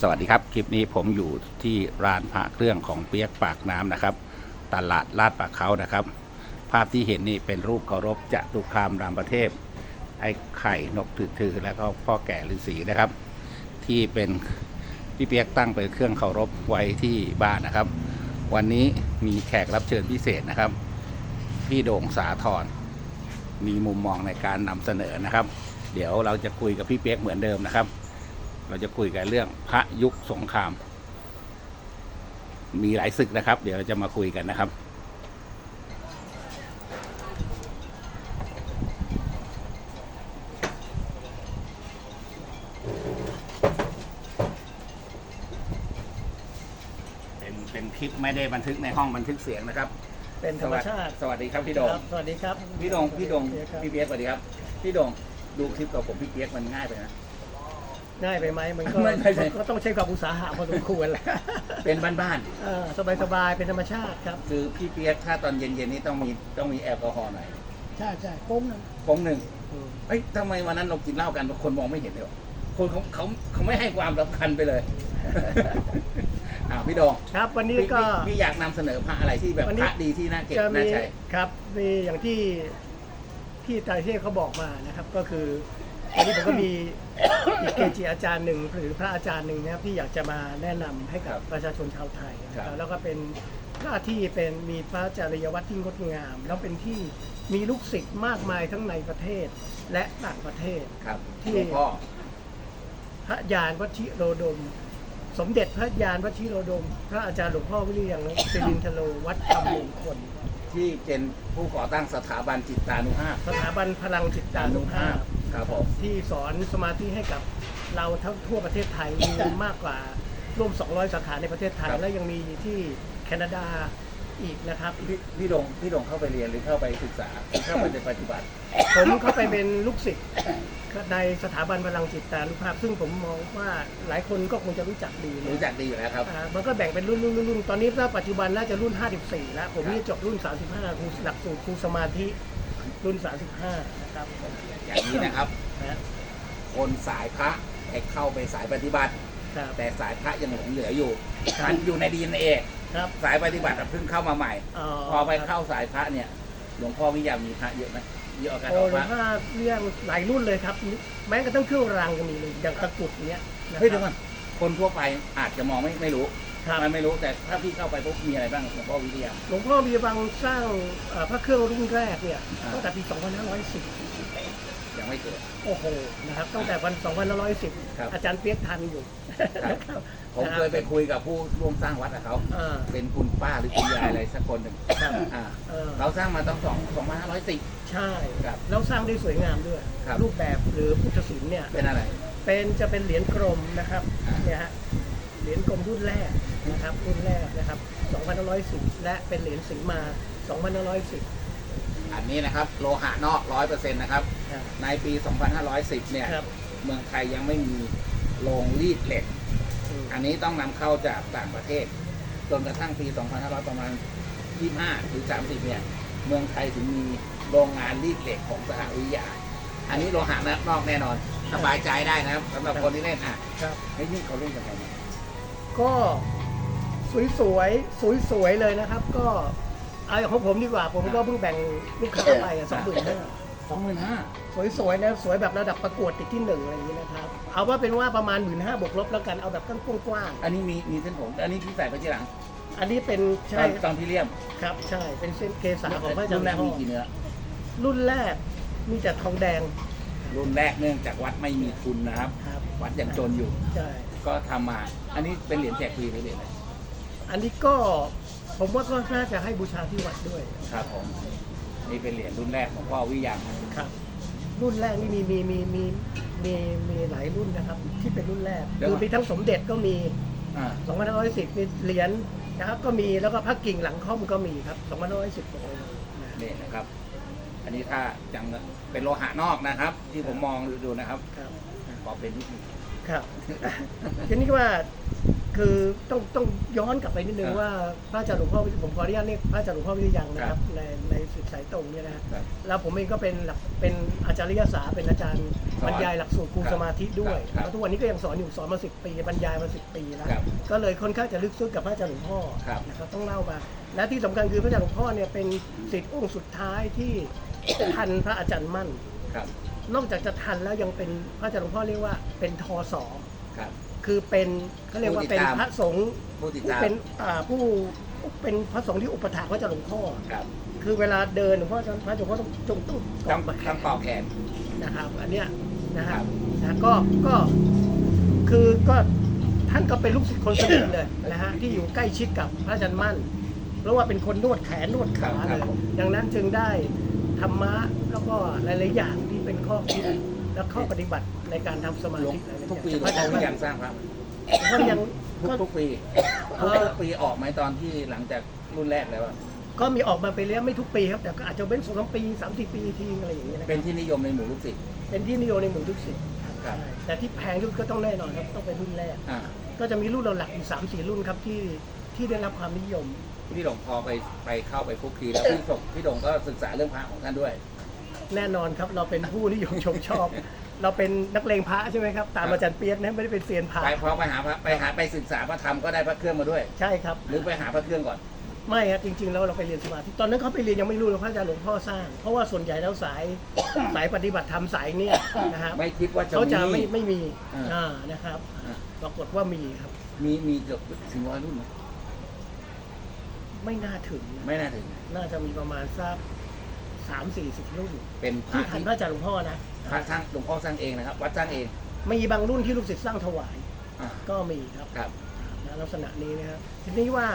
สวัสดีครับ คลิปนี้ผมอยู่ที่ร้านพระเครื่องของเปียกปากน้ำนะครับ ตลาดลาดปากเขานะครับ ภาพที่เห็นนี่เป็นรูปเคารพจตุคามรามประเทศ ไอ้ไข่นกถือๆแล้วก็พ่อแก่ฤาษีนะครับ ที่เป็นพี่เปียกตั้งเป็นเครื่องเคารพไว้ที่บ้านนะครับ วันนี้มีแขกรับเชิญพิเศษนะครับ พี่โด่งสาธรมีมุมมองในการนำเสนอนะครับ เดี๋ยวเราจะคุยกับพี่เปียกเหมือนเดิมนะครับ เราจะคุยกันเรื่องพระยุคสงคราม มีหลายศึกนะครับ เดี๋ยวเราจะมาคุยกันนะครับ เป็นเป็นคลิปไม่ได้บันทึกในห้องบันทึกเสียงนะครับ เป็นธรรมชาติ สวัสดีครับพี่โดง ครับสวัสดีครับพี่โดงพี่โดงครับ พี่เปียกสวัสดีครับ พี่โดงดูคลิปกับผมพี่เปียกมันง่ายไปนะ ง่ายไปไหมมันก็ไม่ไม่ไม่ ก็ต้องใช้ความอุตสาหะพอสมควรแหละเป็นบ้านสบายสบายๆเป็นธรรมชาติครับ ๆคือพี่เปียกถ้าตอนเย็นๆนี่ต้องมีต้องมีแอลกอฮอล์หน่อยใช่ใช่โป้งนะคงหนึ่งเอ้ยทำไมวันนั้นเรากินเหล้ากันคนมองไม่เห็นเลยวะคนเขาเขาเขาไม่ให้ความสำคัญไปเลย อ่าพี่โดงครับวันนี้พี่ก็ พี่พี่อยากนำเสนอพระอะไรที่แบบวันนี้ พระดีที่น่าเก็บจะน่ามีใช้ครับมีอย่างที่พี่ไตรเทพเขาบอกมานะครับ ก็คือ วันนี้ผมก็มีอีกเกจิอาจารย์หนึ่งหรือพระอาจารย์หนึ่งนะครับที่อยากจะมาแนะนำให้กับประชาชนชาวไทยนะครับแล้วก็เป็นพระที่เป็นมีพระจริยวัตรที่งดงาม แล้วเป็นที่มีลูกศิษย์มากมายทั้งในประเทศและต่างประเทศ ครับที่ หลวงพ่อ พระยานวชิโรดม สมเด็จพระยานวชิโรดม พระอาจารย์หลวงพ่อวิริยังสิรินทโลวัดคำมงคล ที่เป็นผู้ก่อตั้งสถาบันจิตตานุภาพ สถาบันพลังจิตตานุภาพ ครับผม ที่สอนสมาธิให้กับเราทั้งทั่วประเทศไทย มีมากกว่าร่วม 200 สาขาในประเทศไทยและยังมีที่แคนาดาอีกนะครับ พี่พี่ดงพี่ดงเข้าไปเรียนหรือเข้าไปศึกษาหรือเข้าไปในปฏิบัติ ผมเข้าไปเป็นลูกศิษย์ในสถาบันพลังจิตตานุภาพ ซึ่งผมมองว่าหลายคนก็คงจะรู้จักดีนะรู้จักดีอยู่แล้วครับ อ่ามันก็แบ่งเป็นรุ่นรุ่นรุ่นรุ่นตอนนี้ถ้าปัจจุบันน่าจะรุ่น 54 แล้ว ผมนี่จบรุ่น 35ครูหลักสูตรครูสมาธิ รุ่น 35 นะครับอย่างนี้นะครับ นะคนสายพระให้เข้าไปสายปฏิบัติ ครับ แต่สายพระยังหลงเหลืออยู่ครับ มันอยู่ในดีเอ็นเอครับสายปฏิบัติอะเพิ่งเข้ามาใหม่ พอไปครับเข้าสายพระเนี่ย หลวงพ่อวิยามีพระเยอะไหมเยอะกันโอ้ออกหลวพงระพ่อเรื่องหลายรุ่นเลยครับแม้กระทั่งเครื่องรางก็มีเลยอย่างตะกรุดเนี้ยนะเฮ้ยเดี๋ยวคก่รัอบนคนทั่วไปอาจจะมองไม่ไม่รู้ครับ มันไม่รู้แต่ถ้าพี่เข้าไปปุ๊บมีอะไรบ้างหลวงพ่อวิทยา หลวงพ่อมีบังสร้างเอ่อพระเครื่องรุ่นแรกเนี่ยอ่า ตั้งแต่ปี 2510 ยังไม่เกิด โอ้โหนะครับตั้งแต่วัน ครับ2510 อาจารย์เปียกทันอยู่ครับ นะครับผมเคยไปคุยกับผู้ร่วมสร้างวัดกับเขาอ่า เป็นคุณป้าหรือคุณยายอะไรสักคนหนึ่งครับ อ่าเออเราสร้างมาตั้งสองสองพันห้าร้อยสิบ ใช่ครับแล้วสร้างได้สวยงามด้วย ครับ รูปแบบหรือพุทธศิลป์เนี่ยเป็นอะไร เป็นจะเป็นเหรียญกรมนะครับอ่า เนี่ยฮะเหรียญกรมรุ่นแรก นะครับรุ่นแรกนะครับ2510 และเป็นเหรียญสิงห์มา2510 อันนี้นะครับโลหะนอกร้อยเปอร์เซ็นต์นะครับ ครับ ในปี 2510 เนี่ย ครับเมืองไทยยังไม่มีโรงรีดเหล็ก อืมอันนี้ต้องนำเข้าจากต่างประเทศ จนกระทั่งปี 2500 ประมาณ 25 หรือ 30 เนี่ย เมืองไทยถึงมีโรงงานรีดเหล็กของสหวิทยา อันนี้โลหะนอกแน่นอนสบายใจได้นะครับสำหรับคนที่เล่นอะครับเฮ้ยนี่เขาเล่นกันไงเนี่ยก็ สวยสวยสวยสวยๆเลยนะครับ ก็เอาอย่างของผมดีกว่า ผมก็เพิ่งแบ่งลูกค้าไปสองหมื่นห้าสองหมื่นห้าสวยๆนะสวยแบบระดับประกวดติดที่หนึ่งอะไรอย่างนี้นะครับ เอาว่าเป็นว่าประมาณหมื่นห้าบวกลบแล้วกันเอาแบบกว้างอันนี้มีมีเส้นผม อันนี้พี่ใส่ไปที่หลังๆอันนี้เป็นตใช่อนตอนพี่เลี่ยมครับ ใช่เป็นเส้นเกษาของพระอาจารรุ่นย์แรกพ่อมีกี่เนื้อรุ่นแรกมีแต่ทองแดงรุ่นแรกเนื่องจากวัดไม่มีทุนนะครับ ครับวัดยังจนอยู่ ใช่ก็ทำมา อันนี้เป็นเหรียญแจกฟรีหรือเหรียญอะไร อันนี้ก็ผมว่าก็น่าจะให้บูชาที่วัดด้วยครับผมนี่เป็นเหรียญรุ่นแรกของพ่อวิยังครับ รุ่นแรกนี่มีมีมีมีมีมีหลายรุ่นนะครับ ที่เป็นรุ่นแรกคือมีทั้งสมเด็จก็มีอ่า2510มีเหรียญนะครับ ก็มีแล้วก็พระกิ่งหลังค่อมก็มีครับ2510ตรงนี้นะนี่นะครับ อันนี้ถ้ายังเป็นโลหะนอกนะครับ ที่ผมมองดูนะครับครับพอเป็นนิดนึงครับ ทีนี้ว่า คือต้องต้องย้อนกลับไปนิดนึงครับว่าพระอาจารย์หลวงพ่อผมขออนุญาตเรียกพระอาจารย์หลวงพ่อวิริยังนะคครัรับบในในสิทธิสายตรงเนี่ยนะครับแล้วผมเองก็เป็นหลักเป็นอาจารย์ยศาเป็นอาจารย์สอนบรรยายหลักสูตรครูครับสมาธิด้วยครับแล้วทุกวันนี้ก็ยังสอนอยู่สอนมาสิปีบรรยายมาสิปีแล้วครับก็เลยค่อนข้างจะลึกซึ้งกับพระอาจารย์หลวงพ่อครับนะครับต้องเล่ามาและที่สำคัญคือพระอาจารย์หลวงพ่อเนี่ยเป็นศิษย์องค์สุดท้ายที่ทันพระอาจารย์มั่นครับนอกจากจะทันแล้วยังเป็นพระอาจารย์หลวงพ่อเรียกว่าเป็นทอสอ ครับคือเป็นเขาเรียกว่าเป็นผู้ติดตามพระสงฆ์ผู้ติดผู้ตาม เป็นอ่าผู้เป็นพระสงฆ์ที่อุปถากพระเจ้าหลวงพ่อ ครับคือเวลาเดินหลวงพ่อจะพระเจ้าหลวงพ่อต้องจงต้องต้องมาแขต้องนต่อแขน นะครับ อันเนี้ยนะคครัรับบนะก็ก็คือก็ท่านก็เป็นลูกศิษย์คนสนิทเลยนะฮะที่อยู่ใกล้ชิดกับพระอาจารย์มั่น เพราะว่าเป็นคนนวดแขนนวดขาคเลรับยครับดังนั้นจึงได้ธรรมะแล้วก็หลายๆอย่างที่เป็นข้อคิด และข้อปฏิบัติในการทำสมาหลวงธิหลายๆทุกปีอย่างหลวงพ่อพระวิอาจารย์มั่นยังสร้างพระก็ยังทุกก็ทุกปีเอ่อทุกปีออกไหมตอนที่หลังจากรุ่นแรกแล้วอะก็มีออกมาไปเลี้ยงไม่ทุกปีครับ แต่ก็อาจจะเป็นสองสามปีสามสี่ปีทีอะไรอย่างเงี้ยนะคเป็รับนที่นิยมในหมู่ลูกศิษย์เป็นที่นิยมในหมู่ทุกสิ่งครับใช่แต่ที่แพงที่สุดก็ต้องแน่นอนครับต้องเป็นรุ่นแรก อ่าก็จะมีรุ่นเราหลักอยู่สามสี่รุ่นครับที่ที่ได้รับความนิยม พี่หลงพอไปไปเข้าไปคุกคีแล้วพี่ส่งพี่หลงก็ศึกษาเรื่องพระของท่านด้วย แน่นอนครับ เราเป็นผู้นิยมชมชอบ เราเป็นนักเลงพระใช่ไหมครับ ตามครับอาจารย์เปียกนะไม่ได้เป็นเซียนพระไปพอไปหาพระไปหาไปศึกษาพระธรรมก็ได้พระเครื่องมาด้วย ใช่ครับ หรือไปหาพระเครื่องก่อน ไม่ครับจริงๆแล้วเราไปเรียนสมาธิตอนนั้นเขาไปเรียนยังไม่รู้เลยพระอาจารย์หลวงพ่อสร้าง เพราะว่าส่วนใหญ่แล้วสายสายปฏิบัติธรรมสายเนี่ยนะครับไม่คิดว่าจะเขาจะไม่มี ไม่มีอ่า อ่านะครับอ่าปรากฏว่ามีครับ มีมีเกือบถึงร้อยรุ่นไหมไม่น่าถึงนะไม่น่าถึง น่าจะมีประมาณสัก สามสี่สิบรุ่นเป็นพระที่ทันที่พระอาจารย์หลวงพ่อนะพระสร้างหลวงพ่อสร้างเองนะครับ วัดสร้างเองมีบางรุ่นที่ลูกศิษย์สร้างถวายอ่าก็มีครับครับ นะลักษณะนี้นะครับทีนี้ว่า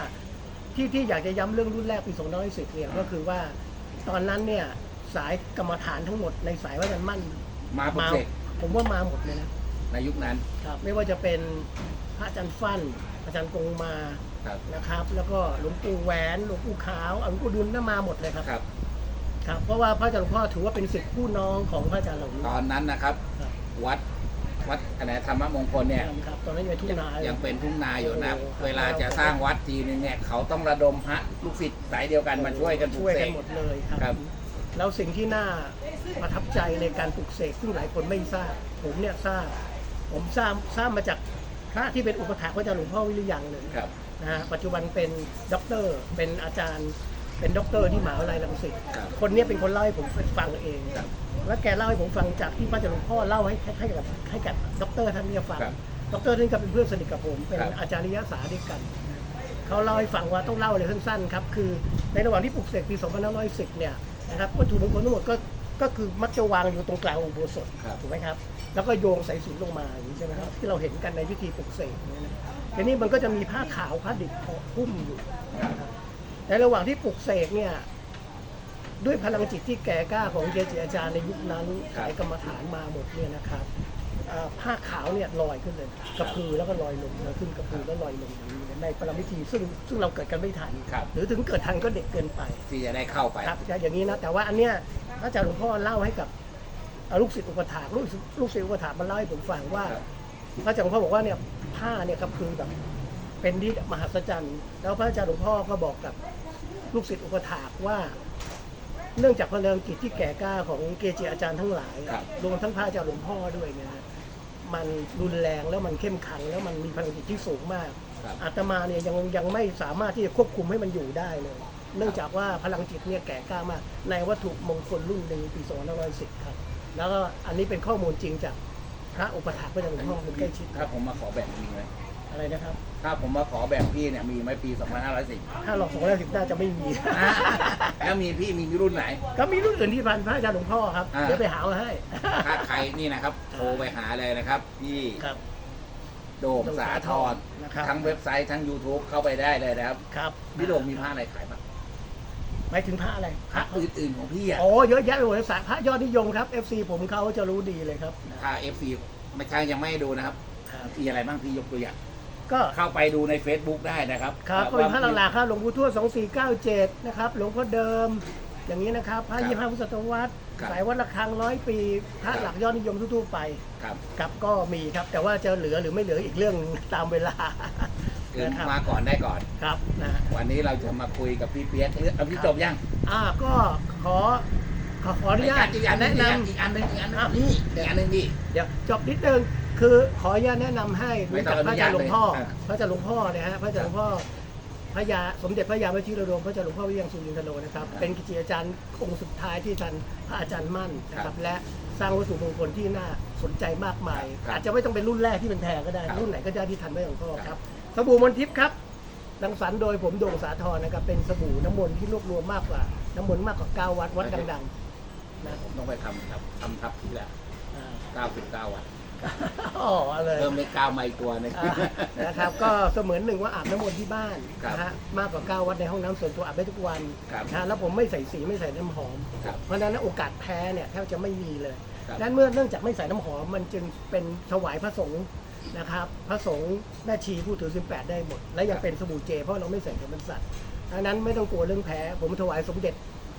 ที่ที่อยากจะย้ำเรื่องรุ่นแรกปี2510เนี่ยก็คือว่าตอนนั้นเนี่ยสายกรรมฐานทั้งหมดในสายวัดจันทร์มั่นมาปลุกเสกผมว่ามาหมดเลยนะ ในยุคนั้นครับไม่ว่าจะเป็นพระอาจารย์ฟั่นอาจารย์กงมาครับนะครับ แล้วก็หลวงปู่แหวนหลวงปู่ขาวหลวงปู่ดุลน่ามาหมดเลยครับ ครับ ครับเพราะว่าพระอาจารย์หลวงพ่อถือว่าเป็นศิษย์ผู้น้องของพระอาจารย์เหล่านี้ ตอนนั้นนะครับ ครับ วัดวัดอะไรธรรมมงคลเนี่ย ครับตอนนั้นยังเป็นทุ่งนาอยังเป็นทุ่งนาอยู่นะโอ้โหเวลาจะสร้างวัดทีนึงเนี่ยเขาต้องระดมพระลูกศิษย์สายเดียวกันมาช่วยกันปลุช่กวยเสกันก หมดเลยคครัรับ บ แล้วสิ่งที่น่าประทับใจในการปลุกเสกซึ่งหลายคนไม่ทราบ ผมเนี่ยทราบ ผมทราบทราบมาจากพระที่เป็นอุปถากพระอาจารย์หลวงพ่อวิริยังเลย ครับ นะฮะปัจจุบันเป็นด็อกเตอร์เป็นอาจารย์ เป็นด็อกเตอร์ที่มหาวิทยาลัยรังสิตครับคนเนี้ยเป็นคนเล่าให้ผมฟังเองครับแล้วแกเล่าให้ผมฟังจากที่พระอาจารย์หลวงพ่อเล่าให้ให้ให้กับให้กับด็อกเตอร์ท่านนี้ฟังครับด็อกเตอร์ท่านก็เป็นเพื่อนสนิทกับผม เป็นครับ อาจารย์นิยสาด้วยกัน เขาเล่าให้ฟังว่าต้องเล่าเลยสั้นๆครับคือในระหว่างที่ปลุกเสกปี 2510 เนี่ยนะครับวัตถุมงคลทั้งหมดก็ก็คือมักจะวางอยู่ตรงกลางองค์โบสถครับ ถูกไหมครับ แล้วก็โยงสายสิญจนลงมาอย่างนี้ใช่ไหมครับที่เราเห็นกันในพิธีปลุกเสกเนี่ยนะทีนี้มันก็จะมีผ้าขาวผ้าดิบหุ้มอยู่นะครับ ในระหว่างที่ปลุกเสกเนี่ยด้วยพลังจิตที่แก่กล้าของเกจิอาจารย์ในยุคนั้นครับสายกรรมฐานมาหมดเนี่ยนะครับอ่าผ้าขาวเนี่ยลอยขึ้นเลยกระพือแล้วก็ลอยลงแล้วขึ้นกระพือแล้วลอยลงอย่างนี้ในปรมิธีซึ่งซึ่งเราเกิดกันไม่ทันครับหรือถึงเกิดทันก็เด็กเกินไป ที่จะได้เข้าไปครับจะอย่างนี้นะแต่ว่าอันเนี้ยพระอาจารย์หลวงพ่อเล่าให้กับเอ่อลูกศิษย์อุปถากลูกศิษย์ลูกศิษย์อุปถากมาเล่าให้ผมฟังว่าครับพระอาจารย์หลวงพ่อบอกว่าเนี่ยผ้าเนี่ยครับคือแบบ เป็นที่มหัศจรรย์ แล้วพระอาจารย์หลวงพ่อก็บอกกับลูกศิษย์อุปถากว่า เนื่องจากพลังจิตที่แก่กล้าของเกจิอาจารย์ทั้งหลายครับ รวมทั้งพระอาจารย์หลวงพ่อด้วยเนี่ยนะมันรุนแรงแล้วมันเข้มขัง แล้วมันมีพลังจิตที่สูงมาก ครับ อาตมาเนี่ยยังยังไม่สามารถที่จะควบคุมให้มันอยู่ได้เลย เนื่องจากว่าพลังจิตเนี่ยแก่กล้ามาก ในวัตถุมงคลรุ่นหนึ่งปี2510ครับ แล้วก็อันนี้เป็นข้อมูลจริงจากพระอุปถากพระอาจารย์หลวงพ่อคนใกล้ชิดถ้าผมมาขอแบบมีไหมอะไรนะครับ ถ้าผมมาขอแบบพี่เนี่ยมีไหมปี 2510ถ้าหลอก210น่าจะไม่มีแล้วมีพี่มีรุ่นไหน ก็มีรุ่นอื่นที่พันพระอาจารย์หลวงพ่อครับ อ่า เดี๋ยวไปหามาให้ ถ้าใครนี่นะครับโทรไปหาเลยนะครับพี่ครับโด่งสาทรนะครับทั้งเว็บไซต์ทั้ง YouTube เข้าไปได้เลยนะครับครับพี่โด่งมีผ้าอะไรขายบ้างหมายถึงพระอะไรพระอื่นๆของพี่อะโอ้เยอะแยะไปหมดเลยสายพระยอดนิยมครับ FC ผมเขาจะรู้ดีเลยครับถ้า FC ไม่ใช่ยังไม่ดูนะครับ ครับ มีอะไรบ้างพี่ยกตัวอย่าง ก็เข้าไปดูใน Facebook ได้นะครับครับก็เป็นพระว่าหลักๆครับหลวงปู่ทวด2497 นะครับหลวงพ่อเดิม อย่างนี้นะครับพระครับยี่ห้าพุทธศตวรรษครับสายวัดระฆังร้อยปีพระครับหลักยอดนิยมทั่วๆไปครับครับก็มีครับ แต่ว่าจะเหลือหรือไม่เหลืออีกเรื่องตามเวลาคือนะครับมาก่อนได้ก่อนครับนะฮะวันนี้เราจะมาคุยกับพี่เปียกเรื่องเอาพี่จบยังอ่าก็ขอ ขอขออนุญาตอีกอันหนึงแนะนอีกอันหนึงอีกอันหนึงอะนี่อีกอันหนึงนี่ำเดี๋ยวจบนิดนึงคือขออนุญาตแนะนำให้ไม่รู้ต้อจังกพระอาจารย์หลวงพ่ออนุญาตเลยพระอาจารย์หลวงพ่อนะฮะพระอาจารย์หลวงพ่อพระยาสมเด็จพระยาวิชิรโดมพระอาจารย์หลวงพ่อวิยังสุรินทโลนะครับเป็นกิจอาจารย์องค์สุดท้ายที่ท่านพระอาจารย์มั่นนะครับและสร้างวัตถุมงคลที่น่าสนใจมากมายครับอาจจะไม่ต้องเป็นรุ่นแรกที่เป็นแพงก็ได้ครับรุ่นไหนก็ได้ที่ทันพระหลวงพ่อคครัรับบสบู่มนทิพย์ครับรังสรรค์โดยผมโด่งสาธรนะครับเป็นสบู่น้ำมนต์ที่รวบรวมมากกว่าน้ำมนต์มากกว่าเก้าวัดวัดดังๆ นะผมต้องไปทำครับทำทับที่ละอ่า 99วันอ๋อเลยเพิ่มเลขเก้ามาอีกตัวหนึง อ่านะครับ ก็เสมือนหนึ่งว่าอาบน้ำมนต์ที่บ้านครับนะฮะมากกว่าเก้าวัดในห้องน้ำส่วนตัวอาบได้ทุกวันครับนะฮะแล้วผมไม่ใส่สีไม่ใส่น้ำหอม ครับเพราะฉะนั้นโอกาสแพ้เนี่ยแทบจะไม่มีเลยครับนั้นเมื่อเนื่องจากไม่ใส่น้ำหอมมันจึงเป็นถวายพระสงฆ์นะครับ พระสงฆ์แม่ชีผู้ถือสินแปดได้หมด และยังเป็นสบู่เจ เพราะเราไม่ใส่ไขมันสัตว์ดังนั้นไม่ต้องกลัวเรื่องแพ้ ผมถวายสมเด็จ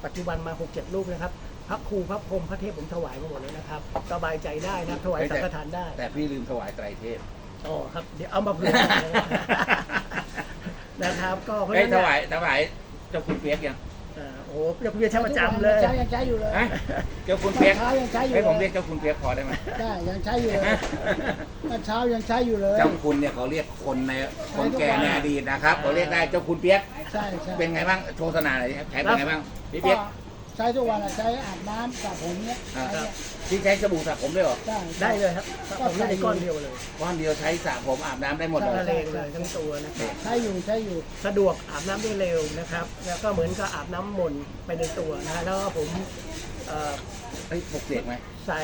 ปัจจุบันมา6 7ลูกนะครับ พระครูพระพรหมพระเทพผมถวายมาหมดแล้วนะครับสบายใจได้นะครับถวายสังฆทานได้แต่พี่ลืมถวายไตรเทพอ๋อครับเดี๋ยวเอามาเผื่อนะครับ ก็เพราะเอ้ยฉะนั้นถวายถวายเจ้าคุณเปียกยังอ่าโอ้โหเรียกเรียกใช้ประจำเลยใช้ยังใช้อยู่เลยฮะเจ้าคุณเปียกเช้ายังใช้อยู่ให้ผมเลเรียยกเจ้าคุณเปียกพอได้ไหมได้ยังใช้อยู่เลยเมื่อเช้ายังใช้อยู่เลยเจ้าคุณเนี่ยเขาเรียกคนในคนแก่ในอดีตนะครับเขาเรียกได้เจ้าคุณเปียกใช่ใช่เป็นไงบ้างโฆษณาหน่อยใช้เป็นไงบ้างพี่เปีก็ยกใช้ทุกวันอะใช้อาบน้ำสระผมเนี้ยอ่าใช้เนี่ยพี่ใช้สบู่สระผมด้วยเหรอได้ได้เลยครับผมไม่ได้ก้อนเดียวเลยก้อนเดียวใช้สระผมอาบน้ำได้หมดเลทะยเลงเลยทั้งตัวนะครับใช้อยู่ใช้อยู่สะดวกอาบน้ำได้เร็วนะครับ แล้วก็เหมือนกับอาบน้ำมนต์ไปในตัวนะฮะแล้วก็ผมเอ่อเฮ้ยปลุกเสกไหม ใส่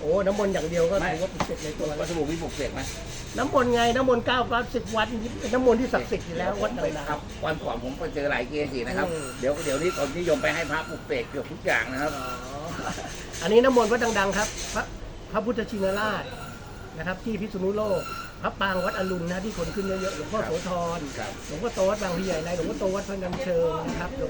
โอ้น้ำมนต์อย่างเดียวก็ไม่ถือว่าเป็นเสร็จในตัววัแล้วสบู่พี่ปลุกเสกไหมน้ำมนต์ไงน้ำมนต์เก้าวัดสิบวัดเป็นน้ำมนต์ที่ศักดิ์สิทธิ์อยู่แล้ววัดดังครับวันก่อนผมไปเจอหลายเกจินะครับ อืม เดี๋ยวเดี๋ยวนี้คนนิยมไปให้พระปลุกเสกเกือบทุกอย่างนะครับๆอ๋ออันนี้น้ำมนต์วัดดังๆครับ พระพระพุทธชินราชนะครับ ที่พิษณุโลก พระปางวัดอรุณนะที่คนขึ้นเยอะๆหลวงพ่อโสธรครับ หลวงพ่อโตวัดบางพลีใหญ่ในหลวงพ่อโตวัดพระนันเชิงนะครับหลวง